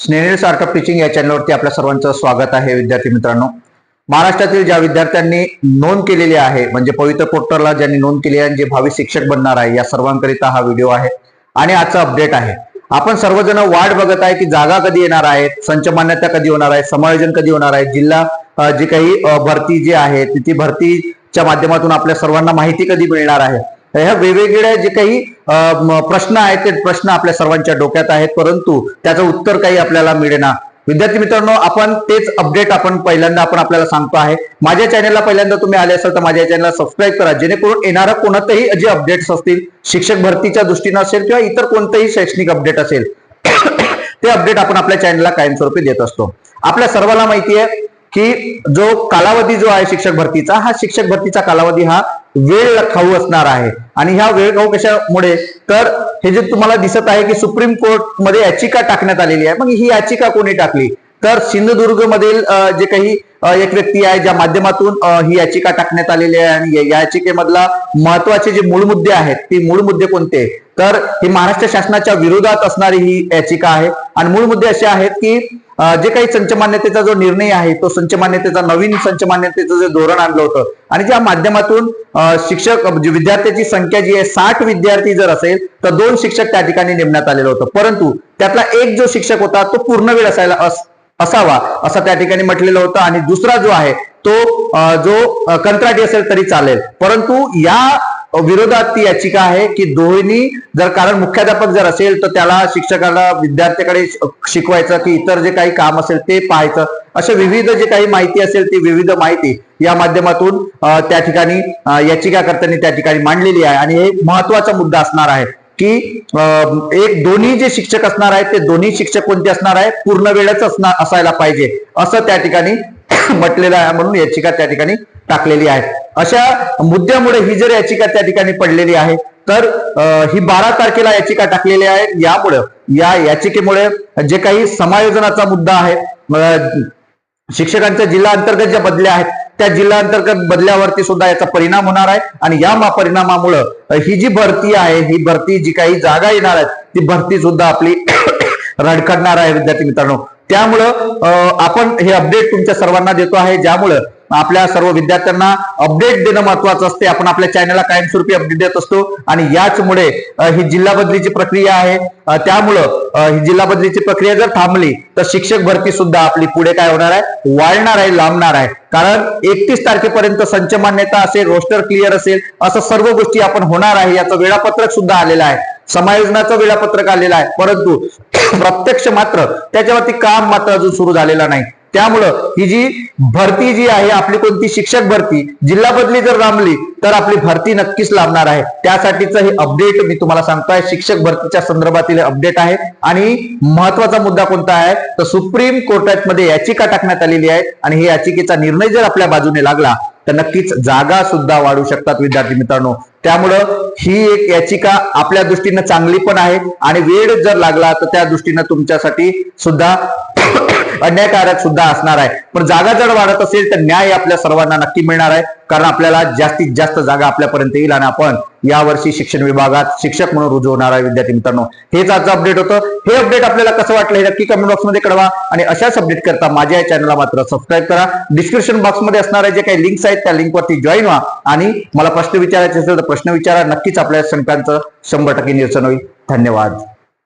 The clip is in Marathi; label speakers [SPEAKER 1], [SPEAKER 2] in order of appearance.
[SPEAKER 1] स्नेहल स्टार्टअप टीचिंग या चॅनलवरती आपल्या सर्वांचं स्वागत आहे विद्यार्थी मित्रांनो. महाराष्ट्रातील ज्या विद्यार्थ्यांनी नोंद केलेली आहे म्हणजे पवित्र पोर्टलला ज्यांनी नोंद केली आहे आणि जे भावी शिक्षक बनणार आहे या सर्वांकरिता हा व्हिडिओ आहे. आणि आजचा अपडेट आहे. आपण सर्वजण वाट बघत आहे की जागा कधी येणार आहेत संच मान्यता कधी होणार आहे समायोजन कधी होणार आहे जिल्हा जी काही भरती जी आहे ती भरतीच्या माध्यमातून आपल्या सर्वांना माहिती कधी मिळणार आहे? ह्या वेगवेगळ्या जे काही प्रश्न आहेत ते प्रश्न आपल्या सर्वांच्या डोक्यात आहेत परंतु त्याचं उत्तर काही आपल्याला मिळेना. विद्यार्थी मित्रांनो आपण तेच अपडेट आपण पहिल्यांदा आपण आपल्याला सांगतो आहे. माझ्या चॅनलला पहिल्यांदा तुम्ही आले असाल तर माझ्या चॅनलला सबस्क्राईब करा. जेणेकरून येणारा कोणतंही जे अपडेट्स असतील शिक्षक भरतीच्या दृष्टीनं असेल किंवा इतर कोणतंही शैक्षणिक अपडेट असेल ते अपडेट आपण आपल्या चॅनलला कायमस्वरूपी देत असतो. आपल्या सर्वांना माहिती आहे की जो कालावधी जो आहे शिक्षक भरतीचा हा शिक्षक भरतीचा कालावधी हा वेळ खाऊ असणार आहे. आणि ह्या वेळ खाऊ कशामुळे? तर हे जे तुम्हाला दिसत आहे की सुप्रीम कोर्टमध्ये याचिका टाकण्यात आलेली आहे. मग ही याचिका कोणी टाकली? तर सिंधुदुर्ग मधील जे काही एक व्यक्ती आहे ज्या माध्यमातून ही याचिका टाकण्यात आलेली आहे आणि याचिकेमधला महत्त्वाचे जे मूळ मुद्दे आहेत ते मूळ मुद्दे कोणते? तर ही महाराष्ट्र शासनाच्या विरोधात असणारी ही याचिका आहे. आणि मूळ मुद्दे असे आहेत की जे काही संचमान्यतेचा जो निर्णय आहे तो संचमान्यतेचा नवीन संचमान्यतेचं जे धोरण आणलं होतं आणि ज्या माध्यमातून शिक्षक विद्यार्थ्यांची विद्यार्थ्याची संख्या जी आहे साठ विद्यार्थी जर असेल तर दोन शिक्षक त्या ठिकाणी नेमण्यात आलेलं होतं. परंतु त्यातला एक जो शिक्षक होता तो पूर्ण वेळ असायला अस- असावा असं त्या ठिकाणी म्हटलेलं होतं. आणि दुसरा जो आहे तो जो कंत्राटी असेल तरी चालेल. परंतु या विरोधात ती याचिका आहे की दोन्ही जर कारण मुख्याध्यापक जर असेल तर त्याला शिक्षकाला विद्यार्थ्याकडे शिकवायचं की इतर जे काही काम असेल ते पाहायचं. अशा विविध जे काही माहिती असेल ती विविध माहिती या माध्यमातून त्या ठिकाणी याचिकाकर्त्यांनी त्या ठिकाणी मांडलेली आहे. आणि हे महत्त्वाचा मुद्दा असणार आहे की एक दोन्ही जे शिक्षक असणार आहेत ते दोन्ही शिक्षक कोणते असणार आहे पूर्ण वेळच असणार असायला पाहिजे. असं त्या ठिकाणी म्हटलेलं आहे म्हणून याचिका त्या ठिकाणी टाकलेली आहे. अशा मुद्द्यामुळे ही जर याचिका त्या ठिकाणी पडलेली आहे तर ही बारा तारखेला याचिका टाकलेली आहे. यामुळं या याचिकेमुळे जे काही समायोजनाचा मुद्दा आहे शिक्षकांच्या जिल्हा अंतर्गत ज्या बदल्या आहेत त्या जिल्हा अंतर्गत बदल्यावरती सुद्धा याचा परिणाम होणार आहे. आणि या परिणामामुळं ही जी भरती आहे ही भरती जी काही जागा येणार आहेत ती भरती सुद्धा आपली रडकडणार आहे विद्यार्थी मित्रांनो. त्यामुळं आपण हे अपडेट तुमच्या सर्वांना देतो आहे. ज्यामुळं आपल्या सर्व विद्यार्थ्यांना अपडेट देणं महत्वाचं असते. आपण आपल्या चॅनलला कायमस्वरूपी अपडेट देत असतो. आणि याचमुळे ही जिल्हा बदलीची प्रक्रिया आहे. त्यामुळं ही जिल्हा बदलीची प्रक्रिया जर थांबली तर शिक्षक भरती सुद्धा आपली पुढे काय होणार आहे? वाढणार आहे लांबणार आहे. कारण एकतीस तारखेपर्यंत संच मान्यता असेल रोस्टर क्लिअर असेल असं सर्व गोष्टी आपण होणार आहे. याचं वेळापत्रक सुद्धा आलेलं आहे. समायोजनाचं वेळापत्रक आलेलं आहे. परंतु प्रत्यक्ष मात्र त्याच्यावरती काम मात्र अजून सुरू झालेलं नाही. त्यामुळं ही जी भरती जी आहे आपली कोणती शिक्षक भरती जिल्हा बदली जर लांबली तर आपली भरती नक्कीच लांबणार आहे. त्यासाठीचं हे अपडेट मी तुम्हाला सांगतोय. शिक्षक भरतीच्या संदर्भातील अपडेट आहे. आणि महत्त्वाचा मुद्दा कोणता आहे? तर सुप्रीम कोर्टामध्ये याचिका टाकण्यात आलेली आहे. आणि हे याचिकेचा निर्णय जर आपल्या बाजूने लागला तर नक्कीच जागा सुद्धा वाढू शकतात विद्यार्थी मित्रांनो. त्यामुळं ही एक याचिका आपल्या दृष्टीनं चांगली पण आहे आणि वेळ जर लागला तर त्या दृष्टीनं तुमच्यासाठी सुद्धा अन्यायकारक सुद्धा असणार आहे. पण जागा जर वाढत असेल तर न्याय आपल्या सर्वांना नक्की मिळणार आहे. कारण आपल्याला जास्तीत जास्त जागा आपल्यापर्यंत येईल आणि आपण यावर्षी शिक्षण विभागात शिक्षक म्हणून रुजू होणार आहे विद्यार्थी मित्रांनो. हेच आजचं अपडेट होतं. हे अपडेट आपल्याला कसं वाटलं हे नक्की कमेंट बॉक्समध्ये कळवा. आणि अशाच अपडेट करता माझ्या या चॅनलला मात्र सबस्क्राईब करा. डिस्क्रिप्शन बॉक्समध्ये असणाऱ्या जे काही लिंक्स आहेत त्या लिंकवरती जॉईन व्हा. आणि मला प्रश्न विचारायचे असेल तर प्रश्न विचारा. नक्कीच आपल्या शंकांचं शंभर टक्के निरसन होईल. धन्यवाद.